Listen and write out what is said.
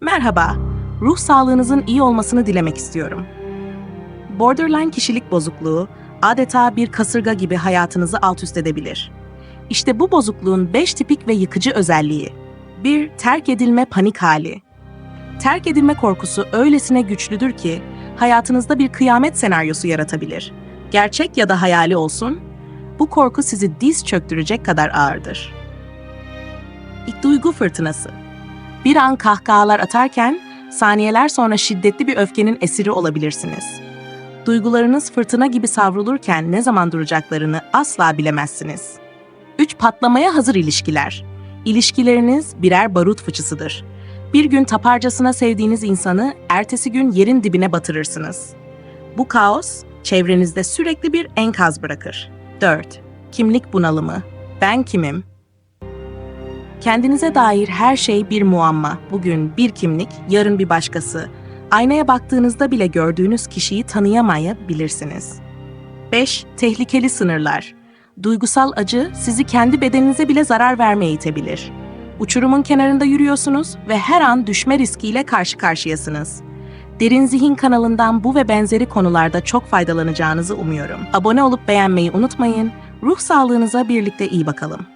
Merhaba, ruh sağlığınızın iyi olmasını dilemek istiyorum. Borderline kişilik bozukluğu adeta bir kasırga gibi hayatınızı alt üst edebilir. İşte bu bozukluğun 5 tipik ve yıkıcı özelliği. 1. Terk edilme panik hali. Terk edilme korkusu öylesine güçlüdür ki hayatınızda bir kıyamet senaryosu yaratabilir. Gerçek ya da hayali olsun, bu korku sizi diz çöktürecek kadar ağırdır. İlk duygu fırtınası. Bir an kahkahalar atarken saniyeler sonra şiddetli bir öfkenin esiri olabilirsiniz. Duygularınız fırtına gibi savrulurken ne zaman duracaklarını asla bilemezsiniz. 3. Patlamaya hazır ilişkiler. İlişkileriniz birer barut fıçısıdır. Bir gün taparcasına sevdiğiniz insanı ertesi gün yerin dibine batırırsınız. Bu kaos çevrenizde sürekli bir enkaz bırakır. 4. Kimlik bunalımı. Ben kimim? Kendinize dair her şey bir muamma. Bugün bir kimlik, yarın bir başkası. Aynaya baktığınızda bile gördüğünüz kişiyi tanıyamayabilirsiniz. 5. Tehlikeli sınırlar. Duygusal acı sizi kendi bedeninize bile zarar vermeye itebilir. Uçurumun kenarında yürüyorsunuz ve her an düşme riskiyle karşı karşıyasınız. Derin Zihin kanalından bu ve benzeri konularda çok faydalanacağınızı umuyorum. Abone olup beğenmeyi unutmayın. Ruh sağlığınıza birlikte iyi bakalım.